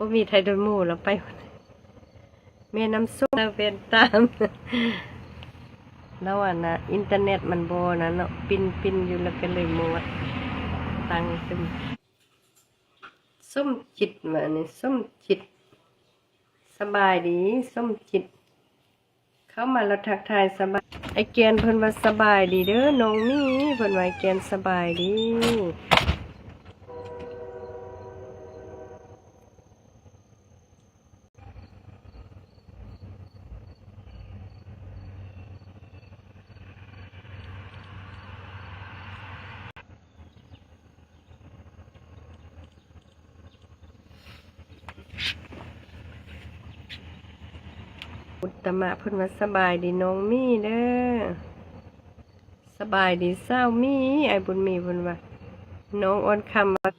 บ่มีไทยโดนหมู่แล้วไปแม่น้ำส้มเราเป็นตามแล้วอะนะอินเทอร์เน็ตมันโบนะเนาะปินปินอยู่แล้วก็เลยหมดตังค์ซึมส้มจิตมานี่ส้มจิต สบายดีส้มจิต เข้ามาแล้วทักทายสบายไอแกนเพิ่นว่าสบายดีเด้อน้องมี่เพิ่นว่าไอแกนสบายดี อุตมะเพิ่นว่าสบายดีน้องมี่เด้อสบายดีเศร้ามี่ไอ้บุญมีเพิ่นว่าน้องอ้นคำว่า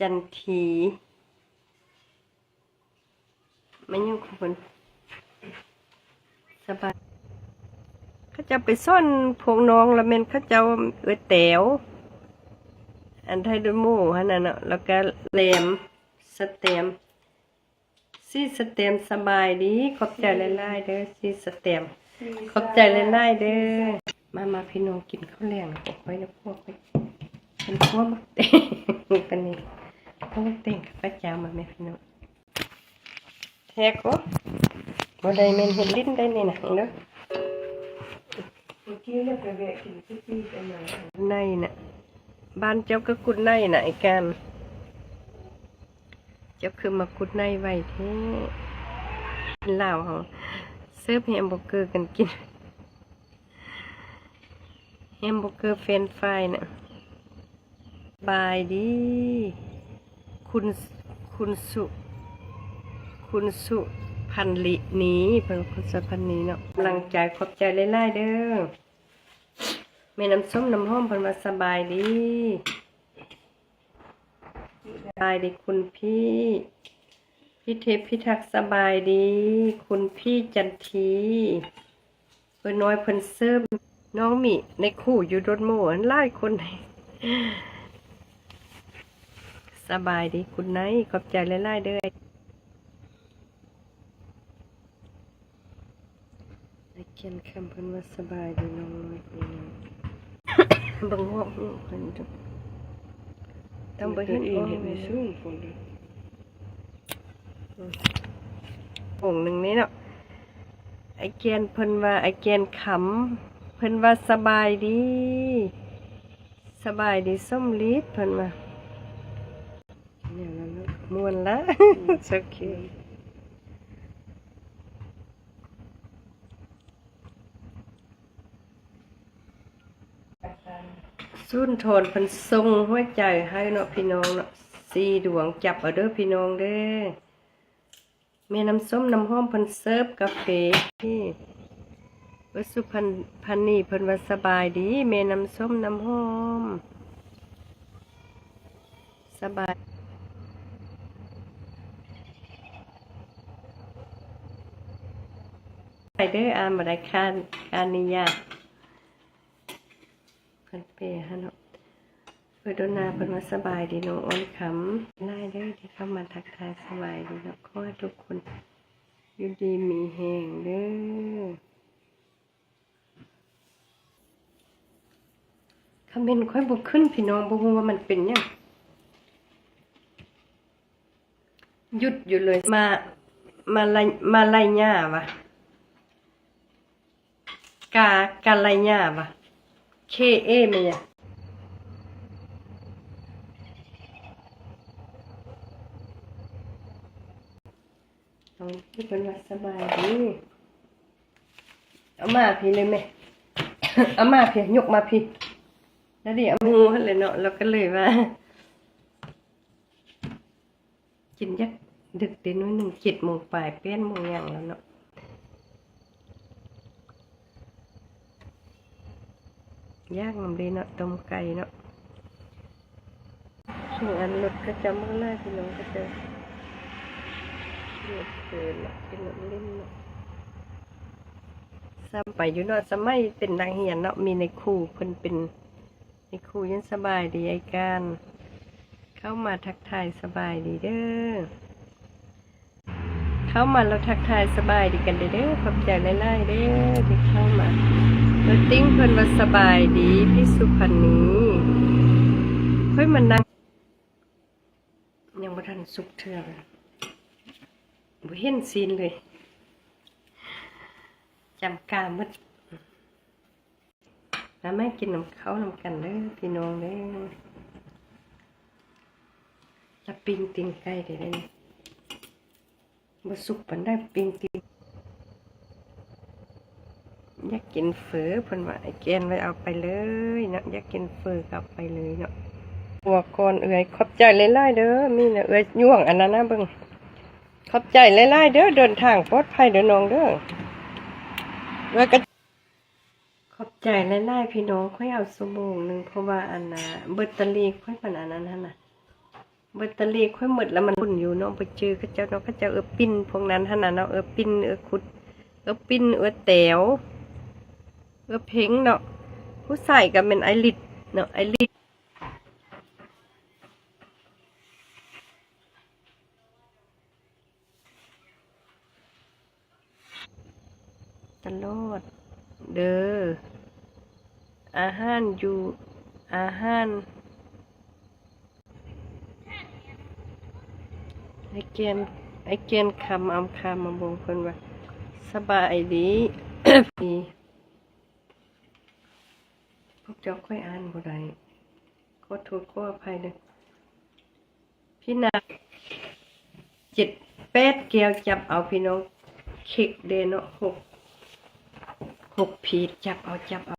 จันทีไมันยังคงเพิ่นสบาย เขาจะไปซ่อนพวกน้องแล้วแม่นเขาจะเออแต๋วอันไทยด้วยหมู่ฮะนั่นน่ะแล้วก็แหลมสเต็มซีสเต็มสบายดี ขอบใจหลายๆเด้อซีสเต็มขอบใจหลายๆเด้อมามาพี่น้องกินข้าวแรงออกไปแล้วพวกไปเป็นพวกมักเต้งกันนี่พวกมักเต้งกับป้าเจ้ามาแม่พี่น้องแท้ก็บ่ได้แม่นเห็นลิ้นได้นี่นะเด้อเมื่อกี้เนี่ยไปแวะกินซุกี้กันหน่อยในน่ะบ้านเจ้าก็กุดในน่ะไอ้การเจ้าคือมากุดในไว้เท่กินเหล้าเหรอเสิร์ฟแฮมเบอร์เกอร์กันกินแฮมเบอร์เกอร์เฟรนฟรายน่ะบายดี คุณคุณสุ คุณสุพันลินีเป็นคุณสุพันนีเนาะกำลังใจขอบใจหลายๆเด้อ แม่น้ำส้มน้ำหอมเพิ่นว่าสบายดีสบายดีคุณพี่ พี่เทพพิทักษ์สบายดี คุณพี่จันทีเพิ่นน้อยเพิ่นเซิมน้องมีในคู่อยู่รถโม่อันหลายคนสบายดีคุณไนขอบใจหลายๆเด้อไอเขียนคำเพิ่นว่าสบายดีน้องน้อย พี่น้องบังหัวหูเพิ่นจุต้องไปเห็นเอองงเห็นค์ในซูมคนเดียวองค์หนึ่งนี้เนาะไอเกียนเพิ่นว่าไอเกียนขำเพิ่นว่าสบายดี สบายดีส้มลีดเพิ่นว่าเนี่ยนั่นเนาะม่วนละโอเค สุนทรพิ่นส่งหัวใจให้เนาะพี่น้องเนาะสี่ดวงจับเอาเด้อพี่น้องเด้อแม่น้ำส้มน้ำหอมพิ่นเสิร์ฟกาแฟที่วัสุพันพันนี่พิ่นว่าสบายดีแม่น้ำส้มน้ำหอมสบายไปเด้ออ่านบ่ได้คานการนิยาม พิ่นเปฮะเนาะเพิ่นโดนาเพิ่นว่าสบายดีน้องอ้นขำไล่เด้อที่เข้ามาทักทายสบายดีเนาะขอให้ทุกคนอยู่ดีมีแหงเด้อคอมเมนต์ค่อยบกขึ้นพี่น้องบ่ฮู้ว่ามันเป็นหยังหยุดอยู่เลยมามาไลมาไล่หญ้าวะกากาไล่หญ้าวะ เคเอแม่ยะต้องที่เป็นว่าสบายดีเอามาพี่เลยแม่เอามาพี่ยกมาพี่แล้วเดี๋ยวเอามูเลยเนาะเราก็เลยว่ากินยักดึกเดี๋ยวน้อยหนึ่งเจ็ดโมงปลายเป้นโมงย่างแล้วเนาะ ยากมันดีเนาะต้มไก่เนาะช่วงอันรถก็จะมาไล่พี่น้องก็จะเลือดเกินเนาะกินน้ำลิ้นเนาะซ้ำไปอยู่เนาะสมัยเป็นนักเรียนเนาะมีในครูเพิ่นเป็นในครูยังสบายดีไอการ เข้ามาทักทายสบายดีเด้อเข้ามาแล้วทักทายสบายดีกันเด้อเด้อขอบใจไล่ๆเด้อที่เข้ามา แล้วติ้งเพิ่นว่าสบายดีพี่สุพรรณีค่อยมานั่งยังบ่ทันสุกเทื่อเลยบ่เห็นซีนเลยจำกาหมดแล้วแม่กินน้ำเขาวนำกันเด้อพี่น้องเด้อจะปิ้งติงไก่ได้ได้นี่บ่สุกปานได้ปิ้งติง อยากกินเฟอเพิ่นว่าไอ้แกนไว้เอาไปเลยเนาะอยากกินเฟอกลับไปเลยเนาะหัวก่อนเอื้อยขอบใจหลายๆเด้อมีน่ะเอื้อยย่วงอันนั้นนะเบิ่งขอบใจหลายๆเด้อเดินทางปลอดภัยเด้อน้องเด้อเอื้อยก็ขอบใจหลายๆพี่น้องค่อยเอาสบู่หนึ่งเพราะว่าอันน่ะเบตเตอรี่ค่อยมันอันนั้นน่ะเบตเตอรี่ค่อยหมดแล้วมันบุ่นอยู่เนาะไปเจอเขาเจ้านาะเขาเจ้าเออปิ้นพวกนั้นหั่นน่ะเนาะเออปิ้นเออขุดเออปิ้นเออแต๋ว เออเพ้งเนาะผู้ใส่ก็เป็นไอริดเนาะไอริดตลอดเด้ออาหารอยู่อาหารไอเกณฑ์ไอเกณฑ์คำอำคำมาบงเพิ่นว่าสบายดีดี พวกเจ้าค่อยอ่านบ่ได้ขอโทษขออภัยเด้อพี่นาเจ็ดแปดแก้วจับเอาพี่น้องเค้กเดเนาะหกหกผีดจับเอาจับเอา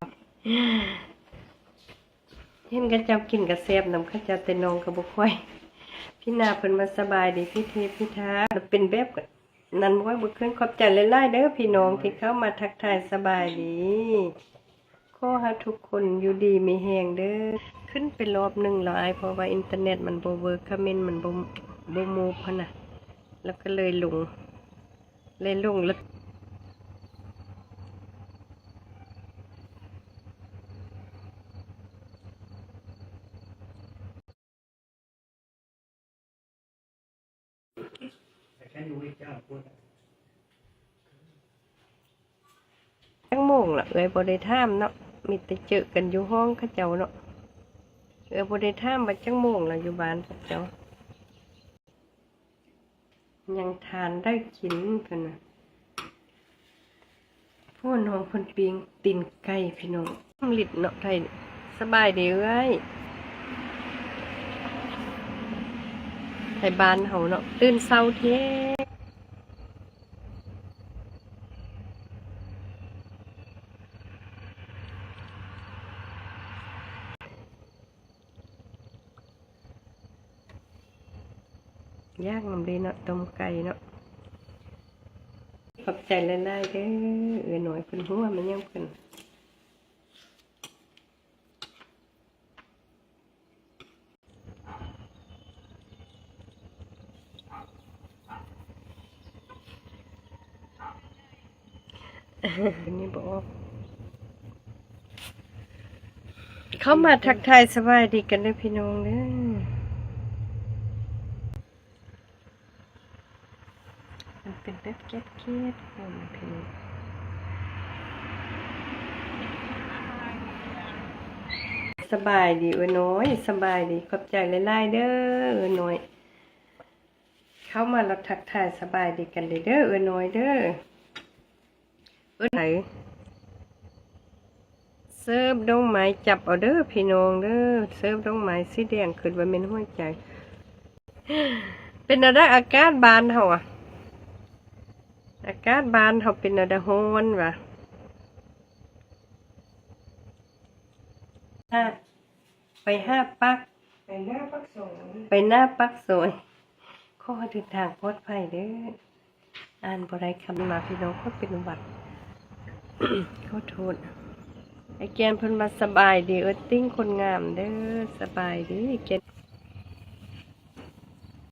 เห็นกันจับกินกับแซบนำข้าเจ้าแต่นองกับบุค่อย พี่นาเพิ่นมาสบายดีพี่เทพพี่ท้าเป็นแบบนั้นว่าบุขึ้นขอบใจหลายๆเด้อพี่น้องที่เข้ามาทักทายสบายดี ขอให้ทุกคนอยู่ดีมีแหงเด้อขึ้นไปรอบหนึ่งหลายเพราะว่าอินเทอร์เน็ตมันโบเวิร์คอมเมนต์มันโบ่บ่มูฟหั่นน่ะแล้วก็เลยลงเลยลงแล้วทั้งโมงละเอ้ยบ่ได้ถามเนาะ มีแต่เจอกันอยู่ห้องเขาเจ้าเนาะเอ้ยบ่ได้ถามาจังโมงล่ะอยู่บ้านเขาเจ้า ยังทานได้กินเพิ่นนะพวกน้องเพิ่นปิงตีนไก่พี่น้องลิดเนาะไทยสบายดีเอ้ยไทยบ้านเฮาเนาะตื่นเช้าแท้ย่ ยางมันดีเนาะต้มไก่เนาะขอบใจหลายๆเด้อเออหน่อยเพิ่นหัวมันยังเพิ่นนนี้บอกเขามาทักทายสบายดีกันเด้อพี่น้องเด้อ มันเป็น แบบแก๊สเกียดคนเพลสบายดีเออน้อยสบายดีขอบใจหลายๆเด้อเออน้อย เข้ามาเราทักทายสบายดีกันเด้อเด้ออน้อยเด้อเออไหนเสิร์ฟดอกไม้จับเอาเด้อพี่น้องเด้อเสิร์ฟดอกไม้สีแดงขึ้นว่าเป็นหัวใจ เป็นอะไรอากาศบานเฮาอะ อากาศบ้านเขาเป็นอะไรร้อนวะห้าไปห้าปัก ไปหน้าปักสงไปหน้าปักสวยข้อเดินทางปลอดภัยเด้ออ่านบรายคำมาพี่น้องก็เป็นอุบัติขอโทษไอ้แกนเพิ่นมาสบายดีเออติ้งคนงามเด้อสบายดีแกน